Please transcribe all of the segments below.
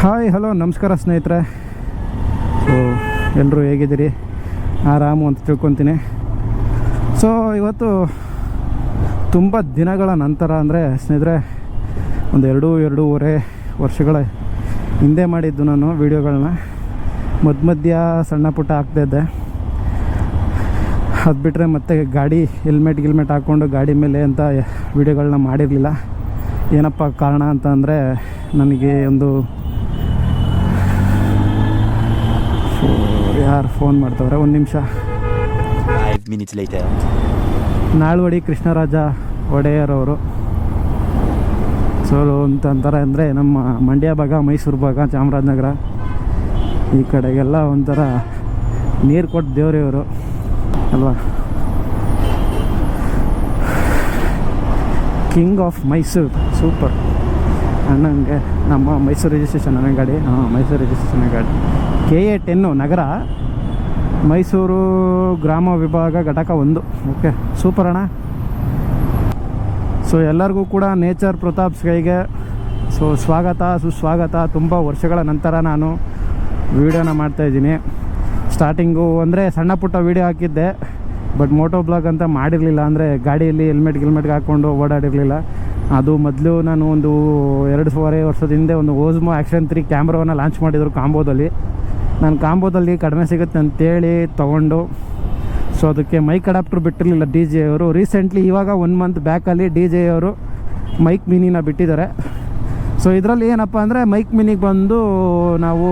Hi hello ನಮಸ್ಕಾರ ಸ್ನೇಹಿತರೆ. So ಎಲ್ಲರೂ ಹೇಗಿದ್ದೀರಿ? ಆರಾಮು ಅಂತ ತಿಳ್ಕೊತೀನಿ. ಸೊ ಇವತ್ತು ತುಂಬ ದಿನಗಳ ನಂತರ ಅಂದರೆ ಸ್ನೇಹಿತರೆ, ಒಂದು ಎರಡು, ಎರಡೂವರೆ ವರ್ಷಗಳ ಹಿಂದೆ ಮಾಡಿದ್ದು ನಾನು ವೀಡಿಯೋಗಳನ್ನ. ಮಧ್ಯ ಮಧ್ಯ ಸಣ್ಣ ಪುಟ್ಟ ಹಾಕ್ತಾಯಿದ್ದೆ ಅದು ಬಿಟ್ಟರೆ ಮತ್ತೆ ಗಾಡಿ ಹೆಲ್ಮೆಟ್ ಗಿಲ್ಮೆಟ್ ಹಾಕ್ಕೊಂಡು ಗಾಡಿ ಮೇಲೆ ಅಂತ ವೀಡಿಯೋಗಳನ್ನ ಮಾಡಿರಲಿಲ್ಲ. ಏನಪ್ಪ ಕಾರಣ ಅಂತ ಅಂದರೆ, ನನಗೆ ಒಂದು ಯಾರು ಫೋನ್ ಮಾಡ್ತವ್ರೆ. ಒಂದು ನಿಮಿಷ. ನಾಳ್ವಡಿ ಕೃಷ್ಣರಾಜ ಒಡೆಯರ್ ಅವರು ಸೊ ಅಂತಂತಾರೆ ಅಂದರೆ ನಮ್ಮ ಮಂಡ್ಯ ಭಾಗ ಮೈಸೂರು ಭಾಗ ಚಾಮರಾಜನಗರ. ಈ ಕಡೆಗೆಲ್ಲ ಒಂಥರ ನೀರು ಕೊಟ್ಟು ದೇವ್ರಿವರು. ಅಲ್ವಾ? ಕಿಂಗ್ ಆಫ್ ಮೈಸೂರು ಸೂಪರ್ ಅಣ್ಣಂಗೆ ನಮ್ಮ ಮೈಸೂರು ರಿಜಿಸ್ಟ್ರೇಷನ್ ಅಣ್ಣ ಗಾಡಿ ಹಾಂ ಮೈಸೂರು ರಿಜಿಸ್ಟ್ರೇಷನ್ ಗಾಡಿ ಕೆ ಎ ಟೆನ್ನು ನಗರ. ಮೈಸೂರು ಗ್ರಾಮ ವಿಭಾಗ ಘಟಕ ಒಂದು. ಓಕೆ ಸೂಪರ್ ಅಣ್ಣ. ಸೊ ಎಲ್ಲರಿಗೂ ಕೂಡ ನೇಚರ್ ಪ್ರತಾಪ್ಸ್ ಕೈಗೆ ಸೊ ಸ್ವಾಗತ, ಸುಸ್ವಾಗತ. ತುಂಬ ವರ್ಷಗಳ ನಂತರ ನಾನು ವೀಡಿಯೋನ ಮಾಡ್ತಾಯಿದ್ದೀನಿ ಸ್ಟಾರ್ಟಿಂಗು ಅಂದರೆ ಸಣ್ಣ ಪುಟ್ಟ ವೀಡಿಯೋ ಹಾಕಿದ್ದೆ ಬಟ್ ಮೋಟೋ ಬ್ಲಾಗ್ ಅಂತ ಮಾಡಿರಲಿಲ್ಲ. ಅಂದರೆ ಗಾಡಿಯಲ್ಲಿ ಹೆಲ್ಮೆಟ್ ಗಿಲ್ಮೆಟ್ಗೆ ಹಾಕ್ಕೊಂಡು ಓಡಾಡಿರಲಿಲ್ಲ. ಅದು ಮೊದಲು ನಾನು ಒಂದು ಎರಡೂವರೆ ವರ್ಷದ ಹಿಂದೆ ಒಂದು ಓಸ್ಮೋ ಆ್ಯಕ್ಷನ್ ತ್ರೀ ಕ್ಯಾಮ್ರಾವನ್ನು ಲಾಂಚ್ ಮಾಡಿದರು ಕಾಂಬೋದಲ್ಲಿ. ನಾನು ಕಾಂಬೋದಲ್ಲಿ ಕಡಿಮೆ ಸಿಗುತ್ತೆ ಅಂತೇಳಿ ತೊಗೊಂಡು. ಸೊ ಅದಕ್ಕೆ ಮೈಕ್ ಅಡಾಪ್ಟರ್ ಬಿಟ್ಟಿರಲಿಲ್ಲ ಡಿ ಜೆ ಅವರು. ರೀಸೆಂಟ್ಲಿ ಇವಾಗ ಒನ್ ಮಂತ್ ಬ್ಯಾಕಲ್ಲಿ ಡಿ ಜೆ ಅವರು ಮೈಕ್ ಮಿನಿನ ಬಿಟ್ಟಿದ್ದಾರೆ. ಸೊ ಇದರಲ್ಲಿ ಏನಪ್ಪ ಅಂದರೆ ಮೈಕ್ ಮಿನಿಗೆ ಬಂದು ನಾವು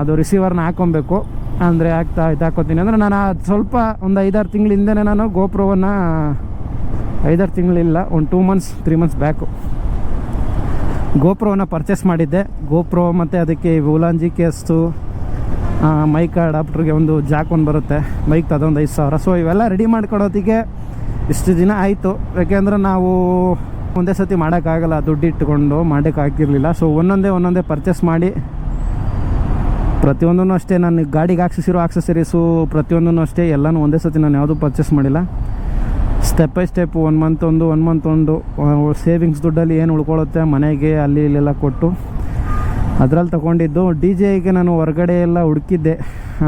ಅದು ರಿಸೀವರ್ನ ಹಾಕೊಬೇಕು. ಅಂದರೆ ಹಾಕ್ತಾ ಇದು ಹಾಕೋತೀನಿ ಅಂದರೆ ನಾನು ಸ್ವಲ್ಪ ಒಂದು ಐದಾರು ತಿಂಗಳಿಂದನೇ ನಾನು ಗೋಪ್ರೋವನ್ನು ಐದಾರು ತಿಂಗಳಿಲ್ಲ, ಒಂದು two months three months back ಗೋಪ್ರೋನ purchase ಮಾಡಿದ್ದೆ. ಗೋಪ್ರೋ ಮತ್ತು ಅದಕ್ಕೆ ಉಲಾಂಜಿ ಕೇಸ್ತು ಮೈಕ್ ಅಡಾಪ್ಟ್ರಿಗೆ ಒಂದು ಜಾಕ್ ಒಂದು ಬರುತ್ತೆ. ಮೈಕ್ ಅದೊಂದು ಐದು ಸಾವಿರ. ಸೊ ಇವೆಲ್ಲ ರೆಡಿ ಮಾಡ್ಕೊಡೋದಕ್ಕೆ ಇಷ್ಟು ದಿನ ಆಯಿತು. ಯಾಕೆಂದ್ರೆ ನಾವು ಒಂದೇ ಸತಿ ಮಾಡೋಕ್ಕಾಗಲ್ಲ. ದುಡ್ಡು ಇಟ್ಕೊಂಡು ಮಾಡೋಕ್ಕಾಗಿರಲಿಲ್ಲ ಸೊ ಒಂದೊಂದೇ ಒಂದೊಂದೇ ಪರ್ಚೇಸ್ ಮಾಡಿ ಪ್ರತಿಯೊಂದೂ ಅಷ್ಟೇ. ನಾನು ಗಾಡಿಗೆ ಹಾಕ್ಸಿಸಿರೋ ಆಕ್ಸಸರೀಸು ಪ್ರತಿಯೊಂದೂ ಅಷ್ಟೇ. ಎಲ್ಲನೂ ಒಂದೇ ಸತಿ ನಾನು ಯಾವುದೂ ಪರ್ಚೇಸ್ ಮಾಡಿಲ್ಲ. Step by step one month ಒಂದು ಒನ್ ಮಂತ್ ಒಂದು ಸೇವಿಂಗ್ಸ್ ದುಡ್ಡಲ್ಲಿ ಏನು ಉಳ್ಕೊಳ್ಳುತ್ತೆ ಮನೆಗೆ, ಅಲ್ಲಿ, ಇಲ್ಲೆಲ್ಲ ಕೊಟ್ಟು. ಅದರಲ್ಲಿ ತೊಗೊಂಡಿದ್ದು ಡಿ ಜೆಗೆ ನಾನು ಹೊರಗಡೆ ಎಲ್ಲ ಹುಡುಕಿದ್ದೆ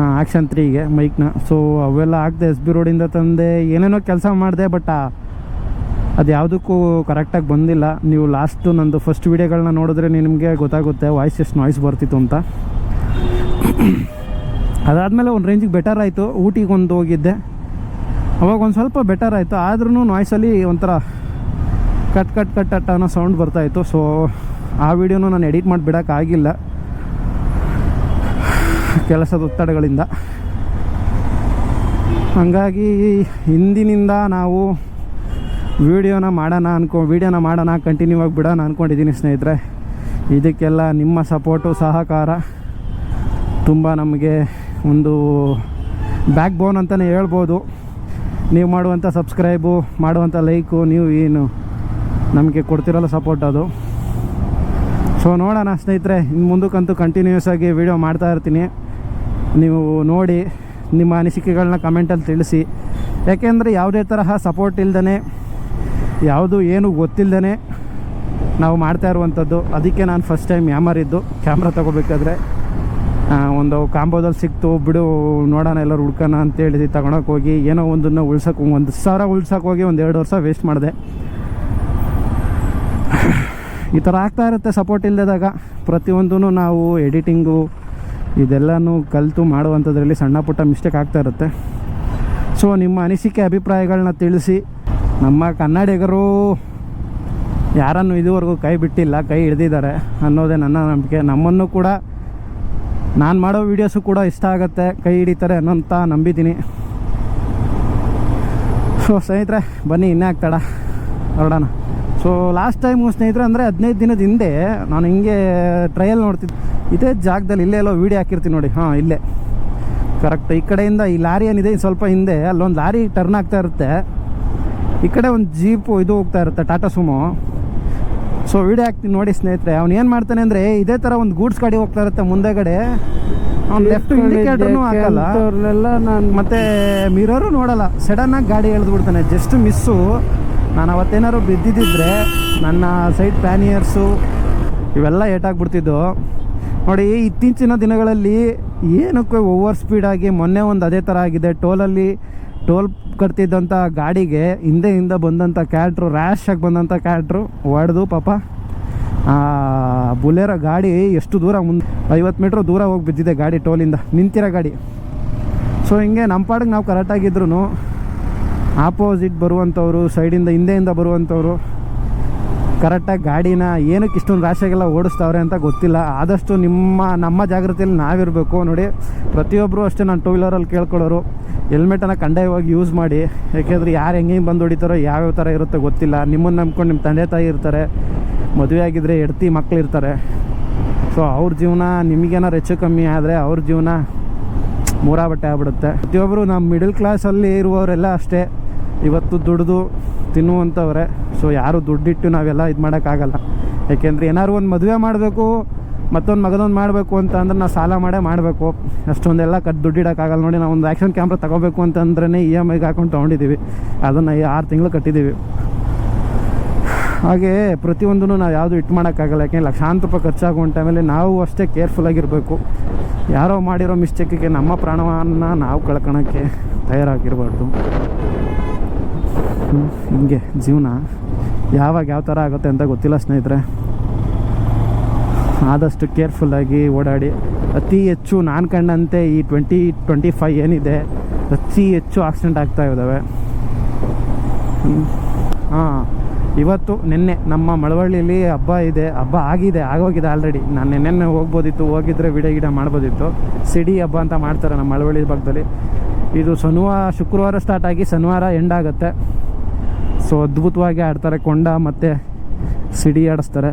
ಆ್ಯಕ್ಷನ್ ತ್ರೀಗೆ ಮೈಕ್ನ ಸೊ ಅವೆಲ್ಲ ಹಾಕ್ದೆ ಎಸ್ ಬಿ ರೋಡಿಂದ ತಂದೆ, ಏನೇನೋ ಕೆಲಸ ಮಾಡಿದೆ ಬಟ್ ಅದು ಯಾವುದಕ್ಕೂ ಕರೆಕ್ಟಾಗಿ ಬಂದಿಲ್ಲ. ನೀವು ಲಾಸ್ಟು ನಂದು ಫಸ್ಟ್ ವೀಡಿಯೋಗಳನ್ನ ನೋಡಿದ್ರೆ ನಿಮಗೆ ಗೊತ್ತಾಗುತ್ತೆ ವಾಯ್ಸ್ ಎಷ್ಟು ನಾಯ್ಸ್ ಬರ್ತಿತ್ತು ಅಂತ. ಅದಾದಮೇಲೆ ಒಂದು ರೇಂಜಿಗೆ ಬೆಟರ್ ಆಯಿತು. ಊಟಿಗೆ ಒಂದು ಹೋಗಿದ್ದೆ. ಅವಾಗ ಒಂದು ಸ್ವಲ್ಪ ಬೆಟರ್ ಆಯಿತು. ಆದ್ರೂ ನಾಯ್ಸಲ್ಲಿ ಒಂಥರ ಕಟ್ ಕಟ್ ಕಟ್ ಅಟ್ ಅನ್ನೋ ಸೌಂಡ್ ಬರ್ತಾಯಿತ್ತು ಸೊ ಆ ವಿಡಿಯೋನು ನಾನು ಎಡಿಟ್ ಮಾಡಿಬಿಡೋಕ್ಕಾಗಿಲ್ಲ ಕೆಲಸದ ಒತ್ತಡಗಳಿಂದ. ಹಾಗಾಗಿ ಹಿಂದಿನಿಂದ ನಾವು ವಿಡಿಯೋನ ಮಾಡೋಣ ಅನ್ಕೊ ವಿಡಿಯೋನ ಮಾಡೋಣ ಕಂಟಿನ್ಯೂ ಆಗಿ ಬಿಡೋಣ ಅಂದ್ಕೊಂಡಿದ್ದೀನಿ ಸ್ನೇಹಿತರೆ. ಇದಕ್ಕೆಲ್ಲ ನಿಮ್ಮ ಸಪೋರ್ಟು ಸಹಕಾರ ತುಂಬ ನಮಗೆ ಒಂದು ಬ್ಯಾಕ್ ಬೋನ್ ಅಂತಲೇ ಹೇಳ್ಬೋದು. ನೀವು ಮಾಡುವಂಥ ಸಬ್ಸ್ಕ್ರೈಬು, ಮಾಡುವಂಥ ಲೈಕು, ನೀವು ಏನು ನಮಗೆ ಕೊಡ್ತಿರಲ್ಲ ಸಪೋರ್ಟ್ ಅದು. ಸೊ ನೋಡೋಣ ಸ್ನೇಹಿತರೆ ಇನ್ನು ಮುಂದಕ್ಕಂತೂ ಕಂಟಿನ್ಯೂಸ್ ಆಗಿ ವೀಡಿಯೋ ಮಾಡ್ತಾ ಇರ್ತೀನಿ. ನೀವು ನೋಡಿ, ನಿಮ್ಮ ಅನಿಸಿಕೆಗಳನ್ನ ಕಮೆಂಟಲ್ಲಿ ತಿಳಿಸಿ. ಯಾಕೆಂದರೆ ಯಾವುದೇ ತರಹ ಸಪೋರ್ಟ್ ಇಲ್ದೇ ಯಾವುದು ಏನು ಗೊತ್ತಿಲ್ಲದೇ ನಾವು ಮಾಡ್ತಾ ಇರುವಂಥದ್ದು. ಅದಕ್ಕೆ ನಾನು ಫಸ್ಟ್ ಟೈಮ್ ಯಾಮರಿದ್ದು. ಕ್ಯಾಮ್ರಾ ತೊಗೋಬೇಕಾದ್ರೆ. ಒಂದು ಕಾಂಬೋದಲ್ಲಿ ಸಿಕ್ತು, ಬಿಡು, ನೋಡೋಣ ಎಲ್ಲರೂ ಹುಡ್ಕೋಣ ಅಂತೇಳಿ ತಗೊಳಕ್ಕೆ ಹೋಗಿ, ಏನೋ ಒಂದನ್ನು ಉಳ್ಸೋಕೆ, ಒಂದು ಸಾವಿರ ಉಳ್ಸೋಕೆ ಹೋಗಿ ಒಂದು ಎರಡು ವರ್ಷ ವೇಸ್ಟ್ ಮಾಡಿದೆ. ಈ ಥರ ಆಗ್ತಾ ಇರುತ್ತೆ ಸಪೋರ್ಟ್ ಇಲ್ಲದಾಗ ಪ್ರತಿಯೊಂದೂ ನಾವು ಎಡಿಟಿಂಗು ಇದೆಲ್ಲನೂ ಕಲಿತು ಮಾಡುವಂಥದ್ರಲ್ಲಿ ಸಣ್ಣ ಪುಟ್ಟ ಮಿಸ್ಟೇಕ್ ಆಗ್ತಾ ಇರುತ್ತೆ. ಸೊ ನಿಮ್ಮ ಅನಿಸಿಕೆ ಅಭಿಪ್ರಾಯಗಳನ್ನ ತಿಳಿಸಿ. ನಮ್ಮ ಕನ್ನಡಿಗರು ಯಾರನ್ನು ಇದುವರೆಗೂ ಕೈ ಬಿಟ್ಟಿಲ್ಲ, ಕೈ ಹಿಡ್ದಿದ್ದಾರೆ ಅನ್ನೋದೇ ನನ್ನ ನಂಬಿಕೆ. ನಮ್ಮನ್ನು ಕೂಡ ನಾನು ಮಾಡೋ ವೀಡಿಯೋಸು ಕೂಡ ಇಷ್ಟ ಆಗುತ್ತೆ. ಕೈ ಹಿಡಿತಾರೆ ಅನ್ನೋಂತ ನಂಬಿದ್ದೀನಿ. ಸೊ ಸ್ನೇಹಿತರೆ, ಬನ್ನಿ, ಇನ್ನೇ ಆಗ್ತಾಡ. ಹೊರಡೋಣ. ಸೊ ಲಾಸ್ಟ್ ಟೈಮು ಸ್ನೇಹಿತರೆ, ಅಂದರೆ ಹದಿನೈದು ದಿನದ ಹಿಂದೆ ನಾನು ಹಿಂಗೆ ಟ್ರಯಲ್ ನೋಡ್ತಿದ್ದೆ ಇದೇ ಜಾಗದಲ್ಲಿ ಇಲ್ಲೇ ಎಲ್ಲೋ ವೀಡಿಯೋ ಹಾಕಿರ್ತೀನಿ ನೋಡಿ. ಹಾಂ, ಇಲ್ಲೇ. ಕರೆಕ್ಟ್ ಈ ಕಡೆಯಿಂದ ಈ ಲಾರಿ ಏನಿದೆ ಸ್ವಲ್ಪ ಹಿಂದೆ, ಅಲ್ಲೊಂದು ಲಾರಿ ಟರ್ನ್ ಆಗ್ತಾ ಇರುತ್ತೆ. ಈ ಕಡೆ ಒಂದು ಜೀಪು ಇದು ಹೋಗ್ತಾ ಇರುತ್ತೆ ಟಾಟಾ ಸುಮೋ ಸೊ ವೀಡಿಯೋ ಹಾಕ್ತೀನಿ ನೋಡಿ ಸ್ನೇಹಿತರೆ ಅವ್ನು ಏನು ಮಾಡ್ತಾನೆ ಅಂದರೆ ಇದೇ ಥರ ಒಂದು ಗೂಡ್ಸ್ ಗಾಡಿ ಹೋಗ್ತಾ ಇರುತ್ತೆ ಮುಂದೆಗಡೆ. ಅವ್ನು ಲೆಫ್ಟ್ ಇಂಡಿಕೇಟರ್ನು ಹಾಕಲ್ಲ ಅವ್ರನ್ನೆಲ್ಲ ನಾನು ಮತ್ತೆ ಮಿರರು ನೋಡಲ್ಲ ಸಡನ್ನಾಗಿ ಗಾಡಿ ಎಳ್ದು ಬಿಡ್ತಾನೆ ಜಸ್ಟ್ ಮಿಸ್ಸು ನಾನು ಅವತ್ತೇನಾದ್ರು ಬಿದ್ದಿದ್ದರೆ ನನ್ನ ಸೈಡ್ ಪ್ಯಾನಿಯರ್ಸು ಇವೆಲ್ಲ ಏಟಾಗ್ಬಿಡ್ತಿದ್ದು. ನೋಡಿ ಇತ್ತೀಚಿನ ದಿನಗಳಲ್ಲಿ ಏನಕ್ಕೆ ಓವರ್ ಸ್ಪೀಡಾಗಿ ಮೊನ್ನೆ ಒಂದು ಅದೇ ಥರ ಆಗಿದೆ ಟೋಲಲ್ಲಿ ಟೋಲ್ ಕಟ್ತಿದ್ದಂಥ ಗಾಡಿಗೆ ಹಿಂದೆಯಿಂದ ಬಂದಂಥ ಕ್ಯಾಟ್ರು ರ್ಯಾಶ್ ಆಗಿ ಬಂದಂಥ ಕ್ಯಾಟ್ರು, ಹೊಡೆದು ಪಾಪ. ಬುಲೆರೋ ಗಾಡಿ ಎಷ್ಟು ದೂರ ಮುಂದೆ ಐವತ್ತು ಮೀಟ್ರ್ ದೂರ ಹೋಗಿ ಬಿದ್ದಿದೆ ಗಾಡಿ ಟೋಲಿಂದ. ನಿಂತಿರೋ ಗಾಡಿ. ಸೊ ಹಿಂಗೆ ನಮ್ಮ ಪಾಡಿಗೆ ನಾವು ಕರೆಕ್ಟಾಗಿದ್ರು ಆಪೋಸಿಟ್ ಬರುವಂಥವ್ರು ಸೈಡಿಂದ ಹಿಂದೆಯಿಂದ ಬರುವಂಥವ್ರು ಕರೆಕ್ಟಾಗಿ ಗಾಡಿನ ಏನಕ್ಕೆ ಇಷ್ಟೊಂದು ರಾಶಿಯಾಗೆಲ್ಲ ಓಡಿಸ್ತಾವ್ರೆ ಅಂತ ಗೊತ್ತಿಲ್ಲ. ಆದಷ್ಟು ನಿಮ್ಮ, ನಮ್ಮ ಜಾಗೃತಿಯಲ್ಲಿ ನಾವಿರಬೇಕು ನೋಡಿ. ಪ್ರತಿಯೊಬ್ಬರು ಅಷ್ಟೇ ನಾನು ಟೂ ವೀಲರಲ್ಲಿ ಕೇಳ್ಕೊಳ್ಳೋರು. ಹೆಲ್ಮೆಟನ್ನು ಕಡ್ಡಾಯವಾಗಿ ಯೂಸ್ ಮಾಡಿ. ಯಾಕೆಂದರೆ ಯಾರು ಹೆಂಗೆ ಬಂದು ಹೊಡಿತಾರೋ, ಯಾವ್ಯಾವ ಥರ ಇರುತ್ತೋ ಗೊತ್ತಿಲ್ಲ. ನಿಮ್ಮನ್ನು ನಂಬ್ಕೊಂಡು ನಿಮ್ಮ ತಂದೆ ತಾಯಿ ಇರ್ತಾರೆ. ಮದುವೆ ಆಗಿದ್ದರೆ ಹೆಡ್ತಿ ಮಕ್ಕಳು ಇರ್ತಾರೆ. ಸೊ ಅವ್ರ ಜೀವನ ನಿಮಗೇನಾರು ಹೆಚ್ಚು ಕಮ್ಮಿ ಆದರೆ ಅವ್ರ ಜೀವನ ಮೂರಾ ಬಟ್ಟೆ ಆಗ್ಬಿಡುತ್ತೆ. ಪ್ರತಿಯೊಬ್ಬರು ನಮ್ಮ ಮಿಡಲ್ ಕ್ಲಾಸಲ್ಲಿ ಇರುವವರೆಲ್ಲ ಅಷ್ಟೇ. ಇವತ್ತು ದುಡಿದು ತಿನ್ನುವಂಥವ್ರೆ. ಸೊ ಯಾರು ದುಡ್ಡಿಟ್ಟು ನಾವೆಲ್ಲ ಇದು ಮಾಡೋಕ್ಕಾಗಲ್ಲ. ಯಾಕೆಂದರೆ ಏನಾದ್ರು ಒಂದು ಮದುವೆ ಮಾಡಬೇಕು, ಮತ್ತೊಂದು ಮಗದೊಂದು ಮಾಡಬೇಕು ಅಂತ ಅಂದ್ರೆ ನಾವು ಸಾಲ ಮಾಡೇ ಮಾಡಬೇಕು. ಅಷ್ಟೊಂದೆಲ್ಲ ಕಟ್ ದುಡ್ಡಿಡೋಕ್ಕಾಗಲ್ಲ. ನೋಡಿ, ನಾವು ಒಂದು ಆ್ಯಕ್ಷನ್ ಕ್ಯಾಮ್ರಾ ತಗೋಬೇಕು ಅಂತಂದ್ರೆ ಇ ಎಂ ಐಗೆ ಹಾಕೊಂಡು ತೊಗೊಂಡಿದ್ದೀವಿ ಅದನ್ನು ಆರು ತಿಂಗಳು ಕಟ್ಟಿದ್ದೀವಿ ಹಾಗೇ ಪ್ರತಿಯೊಂದೂ ನಾವು ಯಾವುದು ಇಟ್ಟು ಮಾಡೋಕ್ಕಾಗಲ್ಲ. ಯಾಕೆಂದ್ರೆ ಲಕ್ಷಾಂತರ ರೂಪಾಯಿ ಖರ್ಚಾಗುವಂಥ ಟೈಮಲ್ಲಿ ನಾವು ಅಷ್ಟೇ ಕೇರ್ಫುಲ್ಲಾಗಿರಬೇಕು ಯಾರೋ ಮಾಡಿರೋ ಮಿಸ್ಟೇಕಿಗೆ ನಮ್ಮ ಪ್ರಾಣವನ್ನು ನಾವು ಕಳ್ಕೊಳಕ್ಕೆ ತಯಾರಾಗಿರಬಾರ್ದು. ಹಿಂಗೆ ಜೀವನ ಯಾವಾಗ ಯಾವ ಥರ ಆಗುತ್ತೆ ಅಂತ ಗೊತ್ತಿಲ್ಲ ಸ್ನೇಹಿತರೆ. ಆದಷ್ಟು ಕೇರ್ಫುಲ್ಲಾಗಿ ಓಡಾಡಿ. ಅತಿ ಹೆಚ್ಚು ನಾನು ಕಂಡಂತೆ ಈ ಟ್ವೆಂಟಿ ಟ್ವೆಂಟಿ ಫೈ ಏನಿದೆ, ಅತಿ ಹೆಚ್ಚು ಆಕ್ಸಿಡೆಂಟ್ ಆಗ್ತಾ ಇದ್ದಾವೆ. ಹಾಂ, ಇವತ್ತು ನಿನ್ನೆ ನಮ್ಮ ಮಳವಳ್ಳಿಲಿ ಹಬ್ಬ ಇದೆ, ಹಬ್ಬ ಆಗಿದೆ, ಆಗೋಗಿದೆ ಆಲ್ರೆಡಿ ನಾನು ನಿನ್ನೆ ಹೋಗ್ಬೋದಿತ್ತು, ಹೋಗಿದ್ರೆ ವಿಡಿಯೋ ಗಿಡ ಮಾಡ್ಬೋದಿತ್ತು. ಸಿಡಿ ಹಬ್ಬ ಅಂತ ಮಾಡ್ತಾರೆ ನಮ್ಮ ಮಳವಳ್ಳಿ ಭಾಗದಲ್ಲಿ. ಇದು ಶನಿವಾರ, ಶುಕ್ರವಾರ ಸ್ಟಾರ್ಟ್ ಆಗಿ ಶನಿವಾರ ಎಂಡ್ ಆಗುತ್ತೆ. ಸೊ ಅದ್ಭುತವಾಗಿ ಆಡ್ತಾರೆ ಕೊಂಡ ಮತ್ತು ಸಿಡಿ ಆಡಿಸ್ತಾರೆ.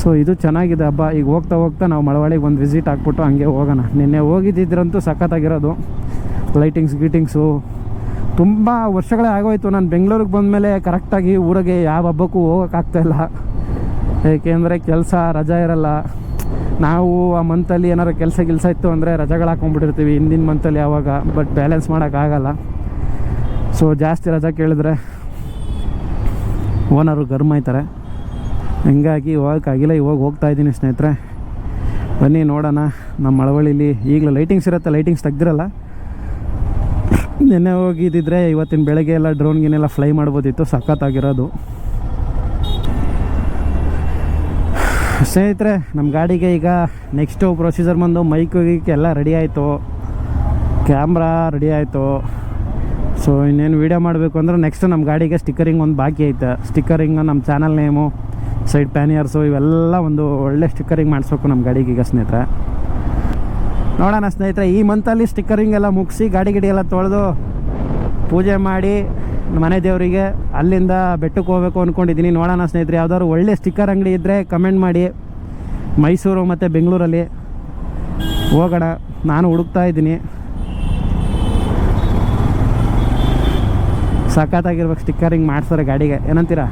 ಸೊ ಇದು ಚೆನ್ನಾಗಿದೆ ಹಬ್ಬ. ಈಗ ಹೋಗ್ತಾ ಹೋಗ್ತಾ ನಾವು ಮಳವಾಳಿಗೆ ಒಂದು ವಿಸಿಟ್ ಹಾಕ್ಬಿಟ್ಟು ಹಂಗೆ ಹೋಗೋಣ. ನಿನ್ನೆ ಹೋಗಿದ್ದಿದ್ರಂತೂ ಸಖತ್ತಾಗಿರೋದು. ಲೈಟಿಂಗ್ಸ್ ಗೀಟಿಂಗ್ಸು ತುಂಬ ವರ್ಷಗಳೇ ಆಗೋಯ್ತು. ನಾನು ಬೆಂಗಳೂರಿಗೆ ಬಂದಮೇಲೆ ಕರೆಕ್ಟಾಗಿ ಊರಿಗೆ ಯಾವ ಹಬ್ಬಕ್ಕೂ ಹೋಗೋಕ್ಕಾಗ್ತಾಯಿಲ್ಲ ಏಕೆಂದರೆ ಕೆಲಸ, ರಜಾ ಇರಲ್ಲ. ನಾವು ಆ ಮಂತಲ್ಲಿ ಏನಾರು ಕೆಲಸ, ಗಿಲ್ಸ ಇತ್ತು ಅಂದರೆ ರಜೆಗಳು ಹಾಕೊಂಡ್ಬಿಟ್ಟಿರ್ತೀವಿ. ಹಿಂದಿನ ಮಂತಲ್ಲಿ ಯಾವಾಗ ಬಟ್ ಬ್ಯಾಲೆನ್ಸ್ ಮಾಡೋಕ್ಕಾಗಲ್ಲ. ಸೊ ಜಾಸ್ತಿ ರಜಾ ಕೇಳಿದ್ರೆ ಓನರು ಗರ್ಮಾಯ್ತಾರೆ. ಹಿಂಗಾಗಿ ಹೋಗೋಕ್ಕಾಗಿಲ್ಲ ಇವಾಗ ಹೋಗ್ತಾ ಇದ್ದೀನಿ ಸ್ನೇಹಿತರೆ. ಬನ್ನಿ ನೋಡೋಣ, ನಮ್ಮ ಮಳವಳ್ಳಿಲಿ ಈಗಲೂ ಲೈಟಿಂಗ್ಸ್ ಇರುತ್ತೆ ಲೈಟಿಂಗ್ಸ್ ತೆಗ್ದಿರಲ್ಲ. ನಿನ್ನೆ ಹೋಗಿದ್ದಿದ್ರೆ ಇವತ್ತಿನ ಬೆಳಗ್ಗೆ ಎಲ್ಲ ಡ್ರೋನ್ ಗಿನೆಲ್ಲ ಫ್ಲೈ ಮಾಡ್ಬೋದಿತ್ತು, ಸಖತ್ತಾಗಿರೋದು. ಸ್ನೇಹಿತರೆ ನಮ್ಮ ಗಾಡಿಗೆ ಈಗ ನೆಕ್ಸ್ಟು ಪ್ರೊಸೀಜರ್ ಬಂದು ಮೈಕ್ ಎಲ್ಲ ರೆಡಿ ಆಯಿತು. ಕ್ಯಾಮ್ರಾ ರೆಡಿ ಆಯಿತು. ಸೊ ಇನ್ನೇನು ವೀಡಿಯೋ ಮಾಡಬೇಕು ಅಂದ್ರೆ ನೆಕ್ಸ್ಟ್ ನಮ್ಮ ಗಾಡಿಗೆ ಸ್ಟಿಕ್ಕರಿಂಗ್ ಒಂದು ಬಾಕಿ ಐತೆ. ಸ್ಟಿಕ್ಕರಿಂಗ್ ನಮ್ಮ ಚಾನಲ್ ನೇಮು ಸೈಡ್ ಪ್ಯಾನಿಯರ್ಸು ಇವೆಲ್ಲ ಒಂದು ಒಳ್ಳೆ ಸ್ಟಿಕ್ಕರಿಂಗ್ ಮಾಡಿಸ್ಬೇಕು ನಮ್ಮ ಗಾಡಿಗೆ ಈಗ ಸ್ನೇಹಿತರೆ. ನೋಡೋಣ ಸ್ನೇಹಿತರೆ, ಈ ಮಂತಲ್ಲಿ ಸ್ಟಿಕ್ಕರಿಂಗ್ ಎಲ್ಲ ಮುಗಿಸಿ ಗಾಡಿ ಗಿಡಿ ಎಲ್ಲ ತೊಳೆದು ಪೂಜೆ ಮಾಡಿ ಮನೆ ದೇವರಿಗೆ ಅಲ್ಲಿಂದ ಬೆಟ್ಟಕ್ಕೆ ಹೋಗ್ಬೇಕು ಅಂದ್ಕೊಂಡಿದ್ದೀನಿ ನೋಡೋಣ ಸ್ನೇಹಿತರೆ, ಯಾವ್ದಾದ್ರು ಒಳ್ಳೆ ಸ್ಟಿಕ್ಕರ್ ಅಂಗಡಿ ಇದ್ದರೆ ಕಮೆಂಟ್ ಮಾಡಿ. ಮೈಸೂರು ಮತ್ತು ಬೆಂಗಳೂರಲ್ಲಿ ಹೋಗೋಣ. ನಾನು ಹುಡುಕ್ತಾ ಇದ್ದೀನಿ. ಸಖತ್ತಾಗಿರ್ಬೇಕು ಸ್ಟಿಕ್ಕರಿಂಗ್ ಮಾಡ್ಸಾರೆ ಗಾಡಿಗೆ. ಏನಂತೀರಾ?